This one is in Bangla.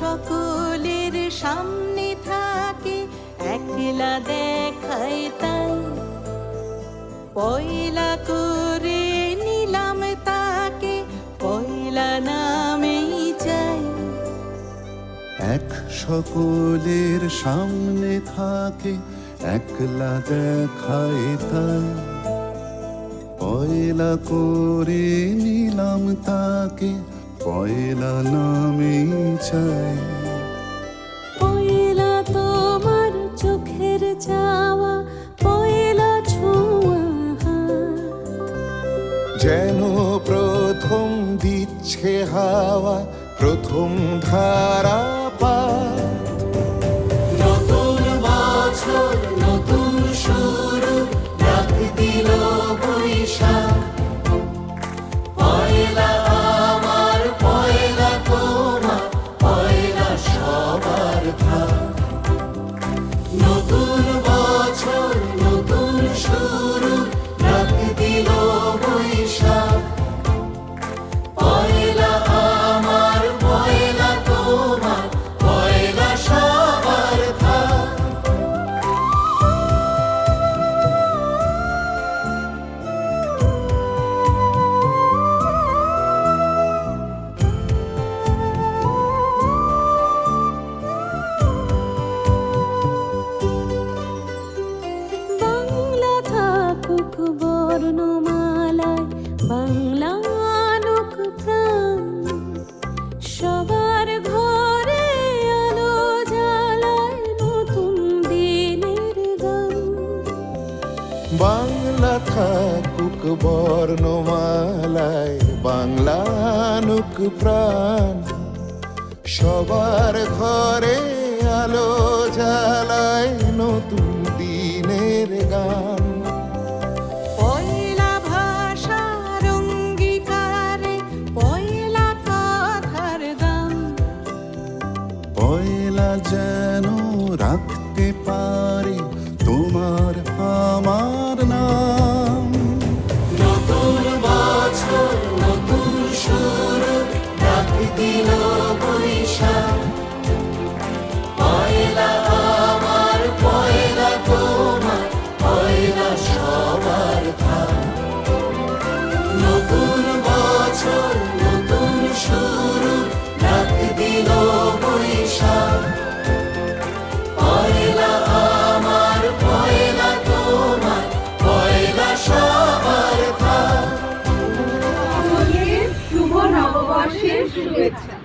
সকলের সামনে থাকে, একলা দেখায় তাই। পয়লা করে নিলাম তাকে, পয়লা নামেই চাই। এক সকলের সামনে থাকে, একলা দেখায় তাই। পয়লা করে নিলাম তাকে পয়লা নামে চাই পয়লা তোমার চোখের চাওয়া পয়লা ছোঁয়া। যেন প্রথম দিচ্ছে হাওয়া প্রথম ধারা বাংলা আনুক সবার ঘরে আলো জ্বালায় নতুন দিনের গান। বাংলা থাকুক বাংলানুক প্রাণ। সবার ঘরে আলো জ্বালায় নতুন পয়লা যেন রাখতে পারে। সবার